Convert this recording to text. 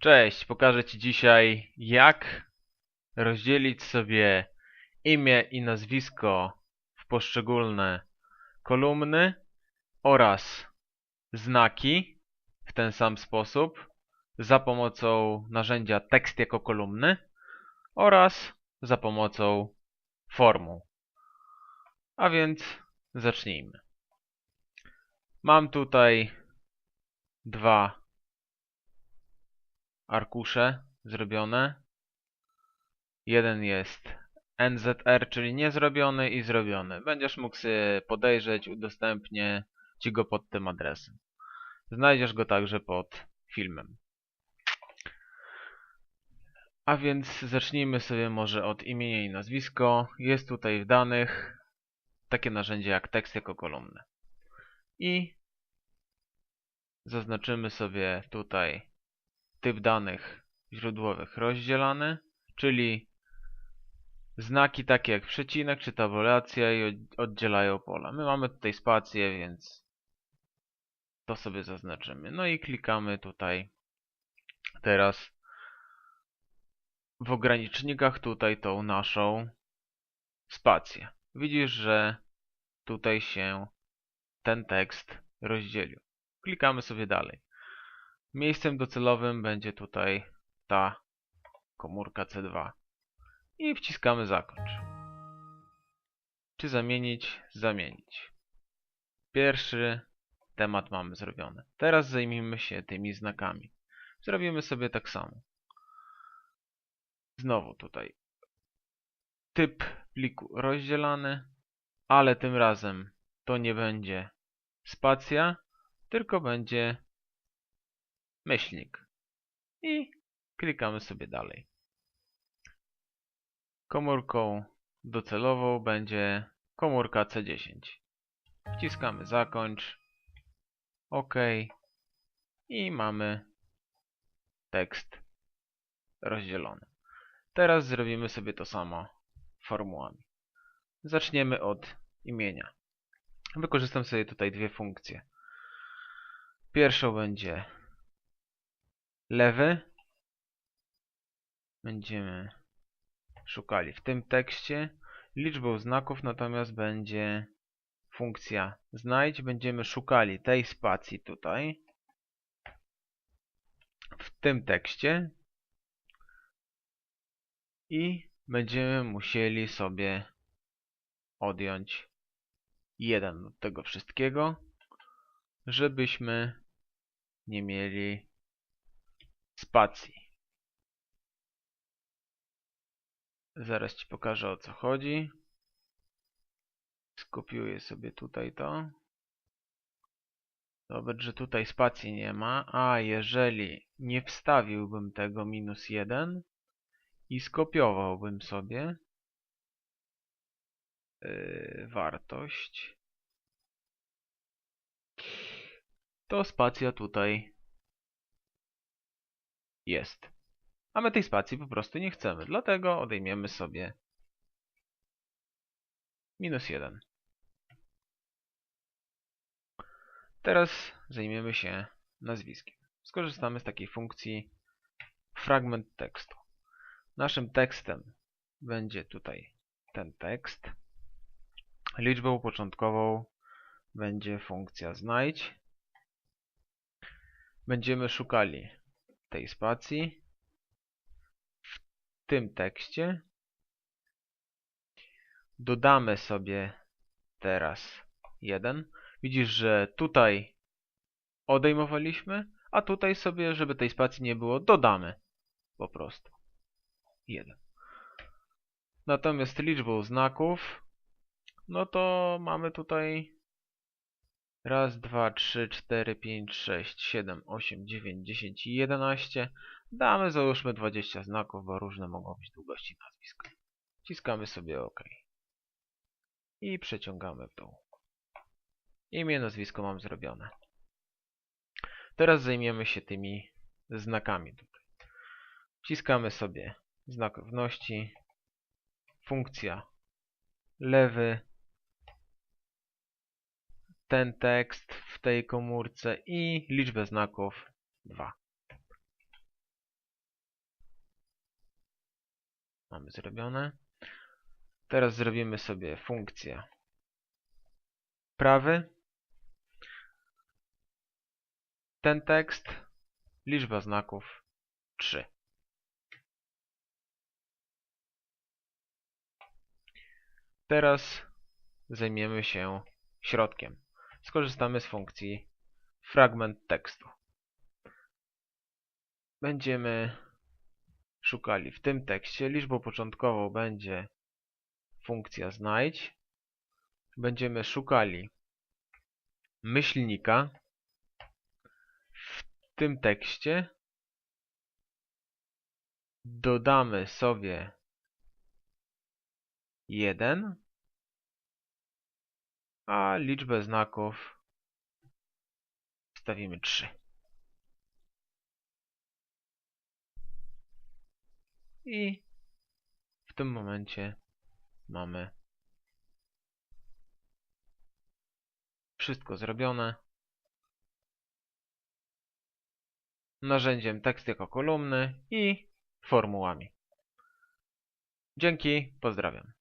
Cześć, pokażę Ci dzisiaj jak rozdzielić sobie imię i nazwisko w poszczególne kolumny oraz znaki w ten sam sposób za pomocą narzędzia tekst jako kolumny oraz za pomocą formuł. A więc zacznijmy. Mam tutaj dwa arkusze zrobione. Jeden jest NZR, czyli niezrobiony i zrobiony. Będziesz mógł sobie podejrzeć, udostępnię Ci go pod tym adresem. Znajdziesz go także pod filmem. A więc zacznijmy sobie może od imienia i nazwisko. Jest tutaj w danych takie narzędzie jak tekst jako kolumny. I zaznaczymy sobie tutaj typ danych źródłowych rozdzielany, czyli znaki takie jak przecinek czy tabulacja i oddzielają pola. My mamy tutaj spację, więc to sobie zaznaczymy. No i klikamy tutaj teraz w ogranicznikach tutaj tą naszą spację. Widzisz, że tutaj się ten tekst rozdzielił. Klikamy sobie dalej. Miejscem docelowym będzie tutaj ta komórka C2. I wciskamy zakończ. Czy zamienić? Zamienić. Pierwszy temat mamy zrobiony. Teraz zajmijmy się tymi znakami. Zrobimy sobie tak samo. Znowu tutaj typ pliku rozdzielany, ale tym razem to nie będzie spacja, tylko będzie myślnik. I klikamy sobie dalej. Komórką docelową będzie komórka C10. Wciskamy zakończ. OK. I mamy tekst rozdzielony. Teraz zrobimy sobie to samo formułami. Zaczniemy od imienia. Wykorzystam sobie tutaj dwie funkcje. Pierwszą będzie lewy. Będziemy szukali w tym tekście. Liczbą znaków natomiast będzie funkcja znajdź. Będziemy szukali tej spacji tutaj w tym tekście i będziemy musieli sobie odjąć jeden od tego wszystkiego, żebyśmy nie mieli spacji. Zaraz Ci pokażę o co chodzi. Skopiuję sobie tutaj to. Zobacz, że tutaj spacji nie ma, a jeżeli nie wstawiłbym tego minus 1 i skopiowałbym sobie yy, wartość, to spacja tutaj jest. A my tej spacji po prostu nie chcemy, dlatego odejmiemy sobie minus 1. Teraz zajmiemy się nazwiskiem. Skorzystamy z takiej funkcji fragment tekstu. Naszym tekstem będzie tutaj ten tekst. Liczbą początkową będzie funkcja znajdź. Będziemy szukali tej spacji w tym tekście. Dodamy sobie teraz jeden. Widzisz, że tutaj odejmowaliśmy, a tutaj sobie, żeby tej spacji nie było, dodamy po prostu jeden. Natomiast liczbą znaków, no to mamy tutaj Raz, dwa, trzy, cztery, pięć, sześć, siedem, osiem, dziewięć, dziesięć i jedenaście. Damy załóżmy 20 znaków, bo różne mogą być długości nazwisk. Wciskamy sobie OK. I przeciągamy w dół. Imię, nazwisko mam zrobione. Teraz zajmiemy się tymi znakami tutaj. Wciskamy sobie znak równości, funkcja lewy, ten tekst w tej komórce i liczbę znaków 2. Mamy zrobione. Teraz zrobimy sobie funkcję prawy. Ten tekst, liczba znaków 3. Teraz zajmiemy się środkiem. Skorzystamy z funkcji fragment tekstu. Będziemy szukali w tym tekście. Liczbą początkową będzie funkcja znajdź. Będziemy szukali myślnika w tym tekście. Dodamy sobie 1, a liczbę znaków wstawimy 3. I w tym momencie mamy wszystko zrobione. Narzędziem tekst jako kolumny i formułami. Dzięki, pozdrawiam.